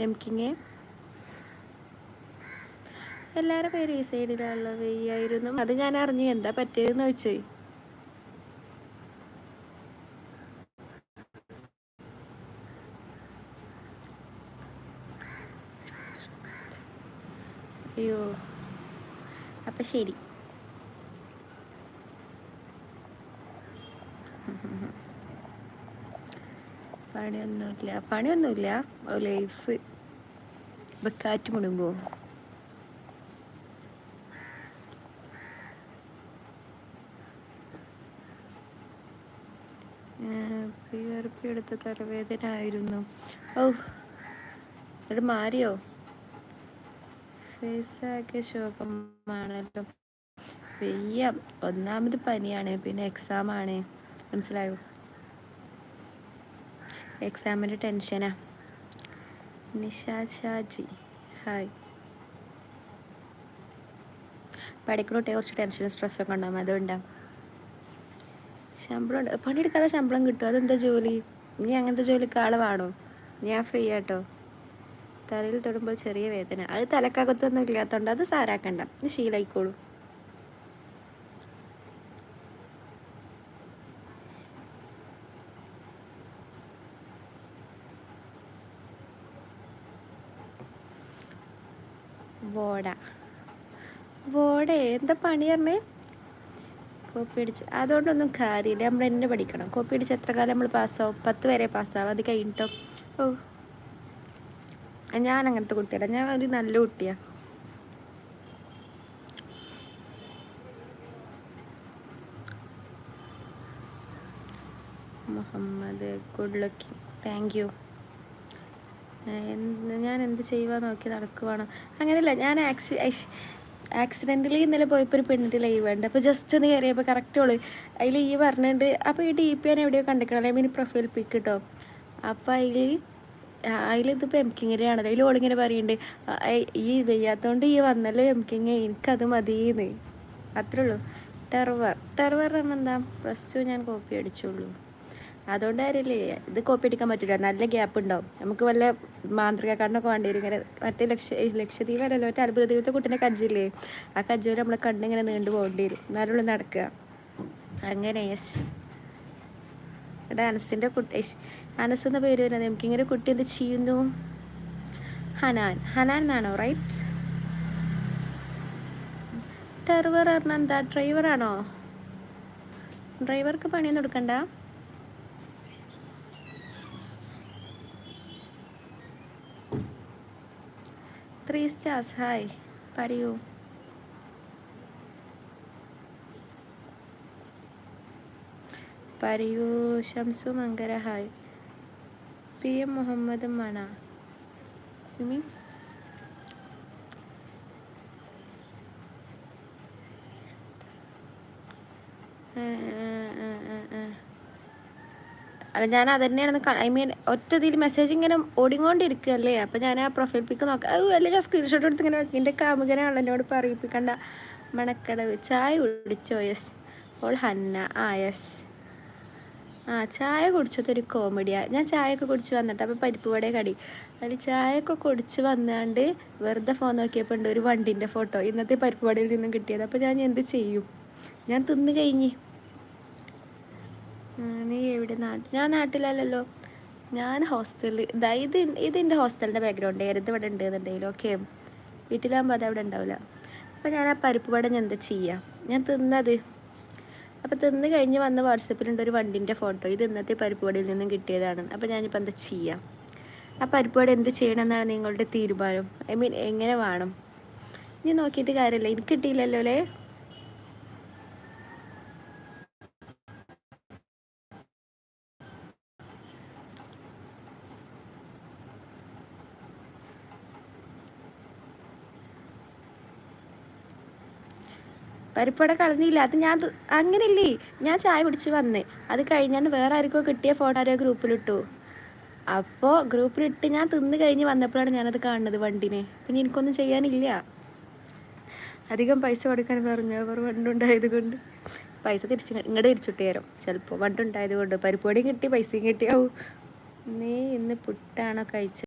M king എല്ലാവരുടെ പേര് ഈ സൈഡിലുള്ള വെയ്യായിരുന്നു. അത് ഞാൻ അറിഞ്ഞു. എന്താ പറ്റിയതെന്ന് വെച്ചേ അയ്യോ. അപ്പം ശരി. പണിയൊന്നുമില്ല. പണിയൊന്നുമില്ല. ലൈഫ് ഇപ്പം കാറ്റ് മുടുമ്പോൾ പി എടുത്ത തലവേദന ആയിരുന്നു. ഓ അത് മാറിയോ? ഫേസാക്കിയ ശോകമാണല്ലോ വെയ്യ. ഒന്നാമത് പനിയാണ് പിന്നെ എക്സാം ആണ്. മനസ്സിലായോ? എക്സാമിന്റെ ടെൻഷനാ നിഷാ ഷാജി. ഹായ് പഠിക്കണോട്ടെ കുറച്ച് ടെൻഷനും സ്ട്രെസ്സൊക്കെ ഉണ്ടാകും അതുകൊണ്ടാണ് ശമ്പളം ഉണ്ട്. പണിയെടുക്കാതെ ശമ്പളം കിട്ടും അതെന്താ ജോലി? നീ അങ്ങനത്തെ ജോലിക്ക് ആൾ വേണോ? ഞാൻ ഫ്രീ ആട്ടോ തലയിൽ തൊടുമ്പോൾ ചെറിയ വേദന. അത് തലക്കകത്തൊന്നും ഇല്ലാത്തതുകൊണ്ട് അത് സാരാക്കണ്ട ഇത് ശീലായിക്കോളൂ. വോട വോട എന്താ പണി പറഞ്ഞേ? കോപ്പി അടിച്ച്. അതുകൊണ്ടൊന്നും കാര്യമില്ല. നമ്മൾ എന്നെ പഠിക്കണം. കോപ്പി അടിച്ച് എത്ര കാലം നമ്മൾ പാസ്സാവും? പത്ത് വരെ പാസ്സാവും. അത് കഴിഞ്ഞിട്ടോ? ഓ. ഞാൻ അങ്ങനത്തെ കുട്ടിയല്ല. ഞാൻ ഒരു നല്ല കുട്ടിയാണ് Muhammad good lucky thank you. ഞാൻ എന്ത് ചെയ്യുക നോക്കി നടക്കുവാണ്. അങ്ങനെയല്ല ഞാൻ ആക്സി ആക്സിഡന്റലി ഇന്നലെ പോയപ്പോൾ ഒരു പെണ്ണിന്റെ ലൈവ് ഉണ്ട്. അപ്പോൾ ജസ്റ്റ് ഒന്ന് കയറിയപ്പോൾ കറക്റ്റ് ഓൾ അതിൽ ഈ പറഞ്ഞിട്ടുണ്ട് അപ്പോൾ ഈ ഡി പി ഞാൻ എവിടെയോ കണ്ടിക്കണം അല്ലെങ്കിൽ പ്രൊഫൈൽ പിക്ക് കിട്ടോ അപ്പോൾ അതിൽ അതിലിതിപ്പോൾ എം കിങ്ങിന്റെ അതിൽ ഓളിങ്ങനെ പറയുന്നുണ്ട് ഈ വയ്യാത്തതുകൊണ്ട് ഈ വന്നല്ലോ എം കിങ് എനിക്കത് മതിയെന്ന്. അത്രേ ഉള്ളൂ. ടെർവർ. ടെർവർ എന്താ? പ്ലസ് ടു ഞാൻ കോപ്പി അടിച്ചുള്ളൂ അതുകൊണ്ട് കാര്യമില്ലേ. ഇത് കോപ്പി അടിക്കാൻ പറ്റില്ല നല്ല ഗ്യാപ്പ് ഉണ്ടാവും നമുക്ക് വല്ല മാന്ത്രിക കണ്ണൊക്കെ വേണ്ടി വരും ഇങ്ങനെ മറ്റേ ലക്ഷ ലക്ഷദ്വീപ് അല്ലല്ലോ മറ്റേ അത്ഭുത ദൈവത്തെ കുട്ടീന്റെ കജ്ജില്ലേ? ആ കജ്ജൂര് നമ്മളെ കണ്ണിങ്ങനെ നീണ്ടു പോകേണ്ടി വരും. എന്നാലുള്ള നടക്കുക. അങ്ങനെ യെസ് എടാ അനസിന്റെ കുട്ടി അനസ് എന്ന പേര് വരുന്നത് നമുക്കിങ്ങനെ കുട്ടി എന്ത് ചെയ്യുന്നു? ഹനാൻ. ഹനാൻ എന്നാണോ റൈറ്റ് ഡ്രൈവർ എന്താ? ഡ്രൈവറാണോ? ഡ്രൈവർക്ക് പണിയൊന്നും എടുക്കണ്ട? ത്രീ സ്റ്റാർസ് ഹായ് പറയൂ പറയൂ Shamsu Mankara hi P M Muhammad മണ യു അല്ല ഞാൻ അത് തന്നെയാണ് ഐ മീൻ ഒറ്റ ഇതിൽ മെസ്സേജ് ഇങ്ങനെ ഓടിക്കൊണ്ടിരിക്കുകയല്ലേ അപ്പോൾ ഞാൻ ആ പ്രൊഫൈൽ പിക്ക് നോക്കാം അത് അല്ലെ ഞാൻ സ്ക്രീൻഷോട്ട് എടുത്ത് ഇങ്ങനെ വെക്കും എന്റെ കാമുകനാണല്ലോ എന്നോട് പറയിപ്പിക്കണ്ട. മണക്കടവ്. ചായ കുടിച്ചോ? Yes all Hanna. ആ യെസ് ആ ചായ കുടിച്ചതൊരു കോമഡിയാണ് ഞാൻ ചായയൊക്കെ കുടിച്ച് വന്നിട്ട് അപ്പോൾ പരിപ്പ് വടയെ കടി അതിൽ ചായയൊക്കെ കുടിച്ച് വന്നാണ്ട് വെറുതെ ഫോൺ നോക്കിയപ്പോൾ ഉണ്ട് ഒരു വണ്ടിന്റെ ഫോട്ടോ ഇന്നത്തെ പരിപ്പ് വടയിൽ നിന്നും കിട്ടിയത്. അപ്പോൾ ഞാൻ എന്ത് ചെയ്യും? ഞാൻ തിന്നു കഴിഞ്ഞ്. എവിടെ നാട്ടിൽ ഞാൻ നാട്ടിലല്ലല്ലോ. ഞാൻ ഹോസ്റ്റലിൽ ഇതാ ഇത് ഇതിന്റെ ഹോസ്റ്റലിന്റെ ബാക്ക്ഗ്രൗണ്ട് ഏത് ഇവിടെ ഉണ്ട് എന്നുണ്ടെങ്കിൽ ഓക്കെ വീട്ടിലാകുമ്പോൾ അത് അവിടെ ഉണ്ടാവില്ല അപ്പോൾ ഞാൻ ആ പരിപ്പ് വട ഞാൻ എന്താ ചെയ്യുക ഞാൻ തിന്നത്. അപ്പോൾ തിന്ന് കഴിഞ്ഞ് വന്ന വാട്സപ്പിലുണ്ട് ഒരു വണ്ടിന്റെ ഫോട്ടോ ഇത് ഇന്നത്തെ പരിപ്പ് വടയിൽ നിന്നും കിട്ടിയതാണ്. അപ്പോൾ ഞാനിപ്പോൾ എന്താ ചെയ്യുക ആ പരിപ്പ് വട എന്ത് ചെയ്യണമെന്നാണ് നിങ്ങളുടെ തീരുമാനം? ഐ മീൻ എങ്ങനെ വേണം? ഇനി നോക്കിയിട്ട് കാര്യമില്ല. എനിക്ക് കിട്ടിയില്ലല്ലോ അല്ലേ? പരിപ്പട കളഞ്ഞില്ല. അത് ഞാൻ അങ്ങനെയില്ലേ? ഞാൻ ചായ കുടിച്ച് വന്നേ. അത് കഴിഞ്ഞാണ് വേറെ ആർക്കോ കിട്ടിയ ഫോട്ടോ ആരോ ഗ്രൂപ്പിലിട്ടു. അപ്പോൾ ഗ്രൂപ്പിലിട്ട് ഞാൻ തിന്ന് കഴിഞ്ഞ് വന്നപ്പോഴാണ് ഞാനത് കാണുന്നത് വണ്ടിനെ. പിന്നെ എനിക്കൊന്നും ചെയ്യാനില്ല. അധികം പൈസ കൊടുക്കാൻ പറഞ്ഞു അവർ വണ്ടുണ്ടായത് കൊണ്ട്. പൈസ തിരിച്ച് ഇങ്ങോട്ട് തിരിച്ചിട്ട് തരും. ചിലപ്പോൾ വണ്ടുണ്ടായത് കൊണ്ട്. പരിപ്പടിയും കിട്ടി പൈസയും കിട്ടിയാവും നീ ഇന്ന് പുട്ടാണോ കഴിച്ചത്?